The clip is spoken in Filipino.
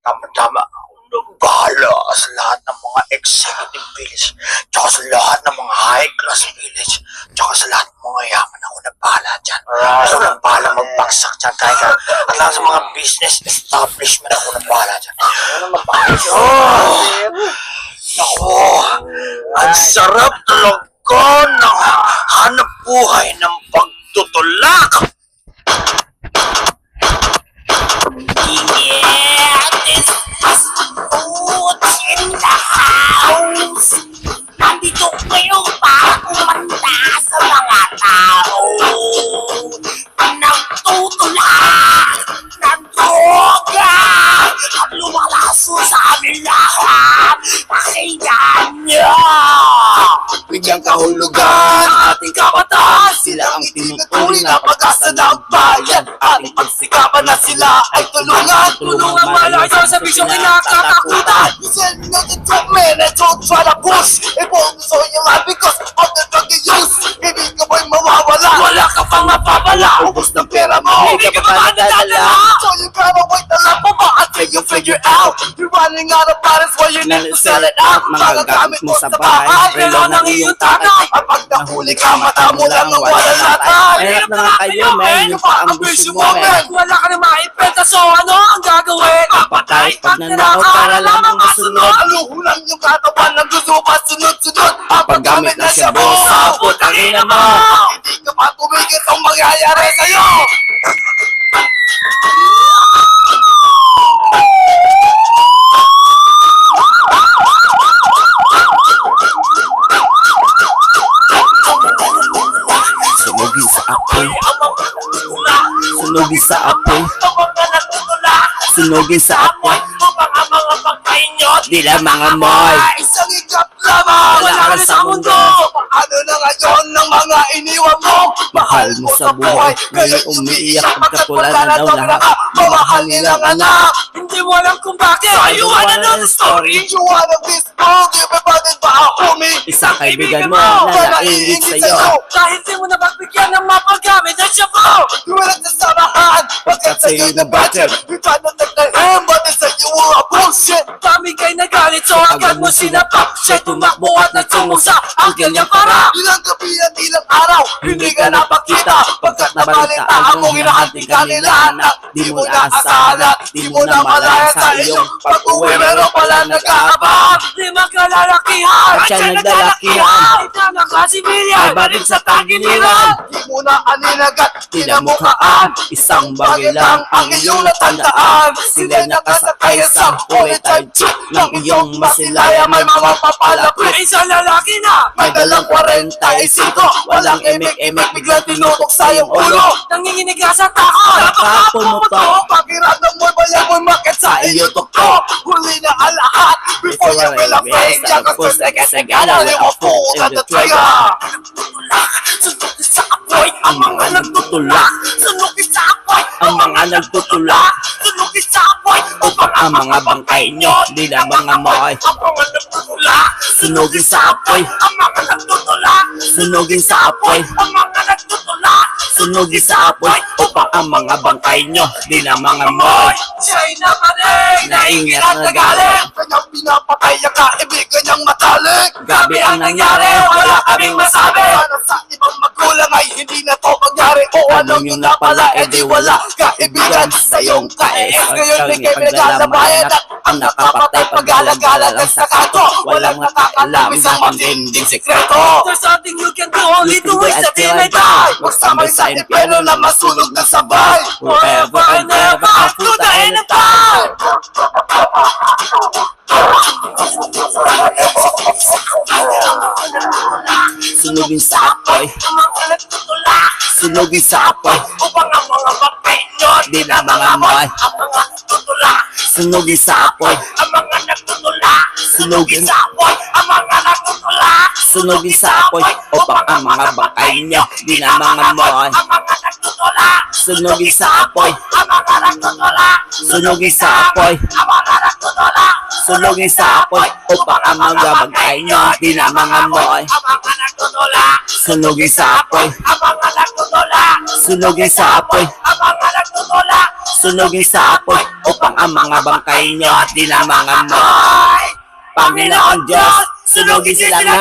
Tama-tama. Ang bahala sa lahat ng mga executive village, tsaka sa lahat ng mga high-class village, tsaka sa lahat ng mga yaman ako na bahala dyan. Ako na bahala magbagsak dyan kahit ka. At lahat sa mga business establishment ako na bahala dyan. Oh! Naku! Ang sarap talaga ng hanap buhay ng pagtutulak! Bigyang kahulugan ating kabataan Sila ang tinutuloy na pag-asa ng bayan. Ating pagsikapan na sila ay tulungan. Tulungan malayo sa bisyong kinakatakutan. Listen to the drug man and don't try to push It won't destroy your life because of the drug you use. Hindi ka ba'y mawawala? Wala ka pang mapapala. Ubus ng pera mo. Hindi ka pa nadadala. Figure out You're running out of bodies where you need to sell it out Magagamit mo sa bahay, relo ng iyong tanong. At pag nahuli ka, mata mo lang ang wala latay Mahirap na nga kayo, men. Yung pa ang gusto mo, men. Wala ka na maipenta, so ano ang gagawin? Patay, pag nanakaw para lamang masunod. Aluhulan yung katawan ng gusto pa sunod-sunod paggamit na siya mo Sa putang ina mo. Hindi ka pa tumigil ang mangyayari sa'yo Sunugin sa apoy, sunugin sa apoy, sunugin sa apoy. Di lang mga moy. Isang ikap lamang. Wala ka sa mundo. Ano na ngayon ng mga iniwan mo? Mahal mo sa buhay, ngayon umiiyak pagkat wala na daw. lahat. Mamahal nilang anak Hindi mo alam kung bakit. So you wanna know the story? You wanna this world, you be bothered by a homie Isang kaibigan mo na naiingit sa'yo. Dahil di mo na magbigyan ng mapagamit at siya po. You were nagsasamahan Pagkat sa'yo'y nabatter You tried to take the hand But they said you were a bullshit. Kami kay nagalit so agad mo sinapak. Siya tumakbo at nagtungo sa angkel niya para. Ilang gabi at ilang araw Hindi ka napakita. Pagkat nabalitaan mong hinahanting ka nila anak Di mo na asahan at Di mo na malaya sa iyong pag-uwi Pero pala nag-aabang. Di magkalalakihan At siya nagdalakihan. Ito na kasibilyan Ay batik sa tagiliran. Di mo na aninagat. Tinamukhaan, isang bagay lang ang iyong natandaan. Sila'y nakasakay sa time chip ng iyong masilaya. May mga papalapit, May isang lalaki na. May dalang 45. Walang imik-imik, biglang tinutok sa iyong ulo. Nanginginig ka sa takot. Baka pumutok Pakiramdam mo ba yan mo'y makit sa iyo tuktok Huli na ang lahat. Before you feel afraid Diyan ka sa second-second Only mo pull at the trigger Sunod sa apoy Ang mga nagtutulak. Sunog sa apoy Ang mga nagtutulak. Sunog sa apoy Upang Ang mga bangkay nyo, di na mga moy. Ang mga nagtutulak. Sunugin sa apoy, Ang mga nagtutulak. Sunugin sa apoy. Ang mga nagtutulak. Sunugin sa apoy upang ang mga bangkay nyo di na mga moy. Siya'y napanig Naingit at nagalit. Kanyang pinapatay ang kaibigan niyang matalik Gabi ang nangyari, wala kaming masabi. Para sa ibang hindi na to mangyari. O anong yun na pala, edi wala. Kaibigan sa iyong ka-ex Ngayon di kayo pinaglalabayan At ang nakapatay pag-alagala lang sa kanto Walang nakakalam isang matinding sekreto There's something you can do Only to till I die Magsamay sa impyerno na masunog na sabay. Forever and ever, up to the end of time. Sunugin sa apoy, nagtutulak sunugin sa apoy. Upang ang mga nyo Di na mga moy, Ang mga nagtutulak sunugin sa apoy. Ang mga nagtutulak Sunugin Sa apoy Ang mga nagtutulak Sunugin sa apoy upang ang mga bangkay nyo di na mga moy. Ang mga nagtutulak Sunugin sa apoy, mga nagtutulak sunugin sa apoy. Mga nagtutulak Sunugin sa apoy. upang ang mga bagay nyo Di na mga moy mga nagtutula! Sunugin sa apoy. mga nagtutula! Sunugin sa apoy! mga nagtutula! Sunugin sa apoy. upang ang mga bangkay nyo Di na mga moy Panginoon Diyos, sunugin sila na